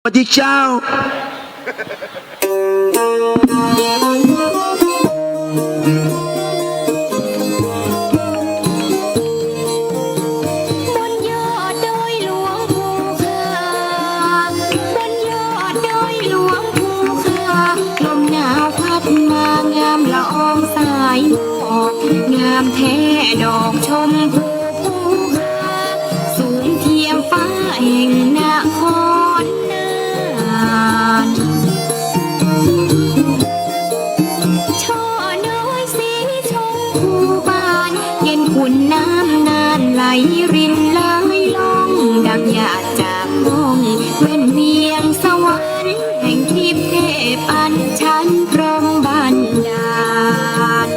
สวัสดีเจ้า บนยอดดอยหลวงภูคาบนยอดดอยหลวงภูคาลมหนาวพัดมางามละอองสายหมอกงามแท้ดอกชมพู ู รินไหลล่องดังหยาดจากห้องเว้นเวียงสวรรค์แห่งทิพเทพอันชันพรหมบันดาล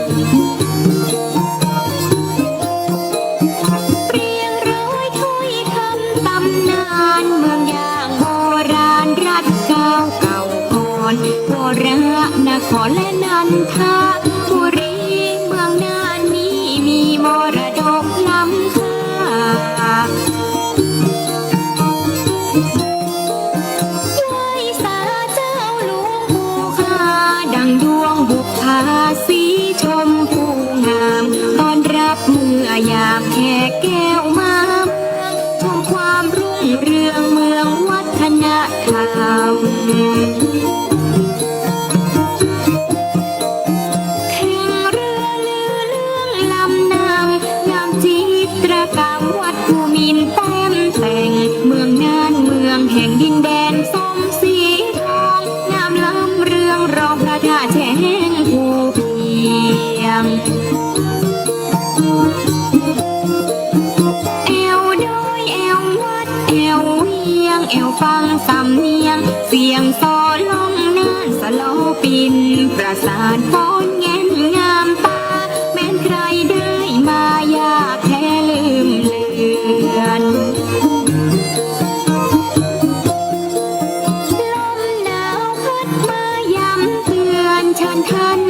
เรียงร้อยถ้อยคำตำนานเมืองยางโบราณรัฐเก่าเก่าก่อนโบราณนครและนันทาบุรี ยงแอวดอยแอววัดแอวเวียงแอวฟังสำเนียง เสียงโซอล่องน่านสโลปิน ประสานฟ้อนแงนงามตาแม้นใครได้มายากแท้ลืมเลือนลมหนาวพัดมายำเตือนเชิญท่าน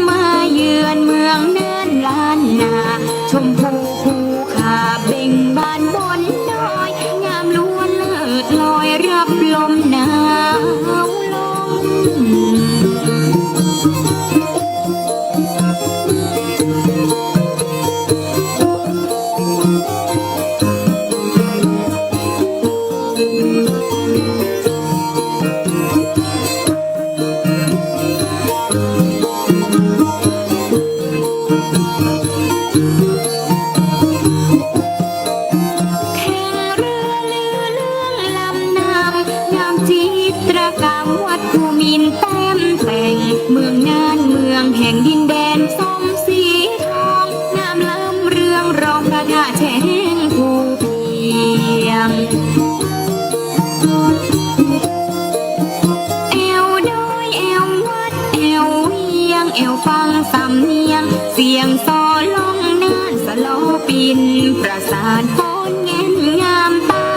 สำเนียง เสียงซอลองนานสโลปิน ประสานฟ้อนแงนงามตา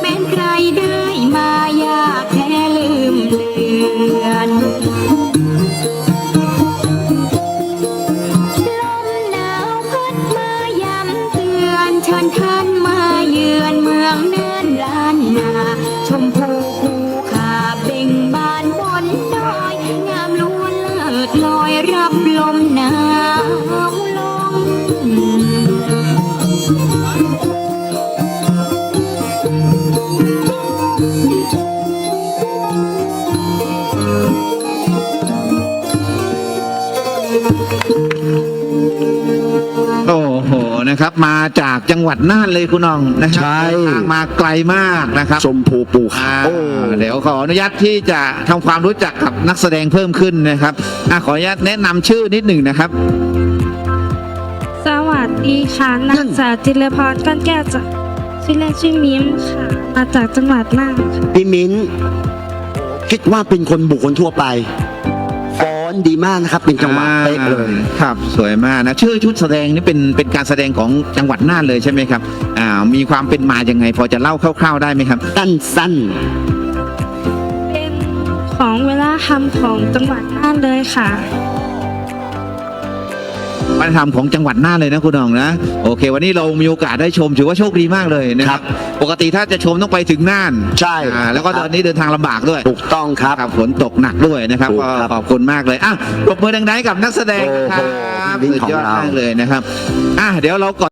แม้นใครได้มายากแท้ลืมเลือนลมหนาวพัดมายำเตือนเชิญท่านมาเยือนเมืองเนินล้านนา ชมพูภูขาเบ่งบานบนดอย งามล้วนเลิศลอยรับลม นะครับ มาจากจังหวัดน่านเลยคุณน้องนะครัใช่ เดินทางมาไกลมากนะครับชมพูปูอ่าขาวเดี๋ยวขออนุญาตที่จะทำความรู้จักกับนักแสดงเพิ่มขึ้นนะครับอะขออนุญาตแนะนำชื่อนิดหนึ่งนะครับ สวัสดีค่ะนางสาวจิรพรก้อนแก้วจากชื่อเล่นชื่อมิมค่ะ มาจากจังหวัดน่านค่ะพี่มิ้น คิดว่าเป็นคนบุคคลทั่วไปฟ้อ นดีมากนะครับ เป็นจังหวะเป๊ะเลยครับ สวยมากนะชื่อชุดแสดงนี่เป็นเป็นการแสดงของจังหวัดน่านเลยใช่ไหมครับอ่ามีความเป็นมายังไง พอจะเล่าคร่าวๆได้ไหมครับ สั้นสั้นเป็นของเวลาทำของจังหวัดน่านเลยค่ะ วัฒนธรรมของจังหวัดน่านเลยนะคุณหน้องนะโอเค วันนี้เรามีโอกาสได้ชมถือว่าโชคดีมากเลยนะคครัรับบปกติถ้าจะชมต้องไปถึงน่านใช่อ่าแล้วก็ตอนนี้เดินทางลำบากด้วยถูกต้องครับ ครับฝนตกหนักด้วยนะครับถูกก็ครับขอบคุณมากเลยอะปรบมือดังๆให้กับนักแสดงนะครัโอ้โหบพี่สุดของยอดเรามากเลยนะครับอะเดี๋ยวเราก่อน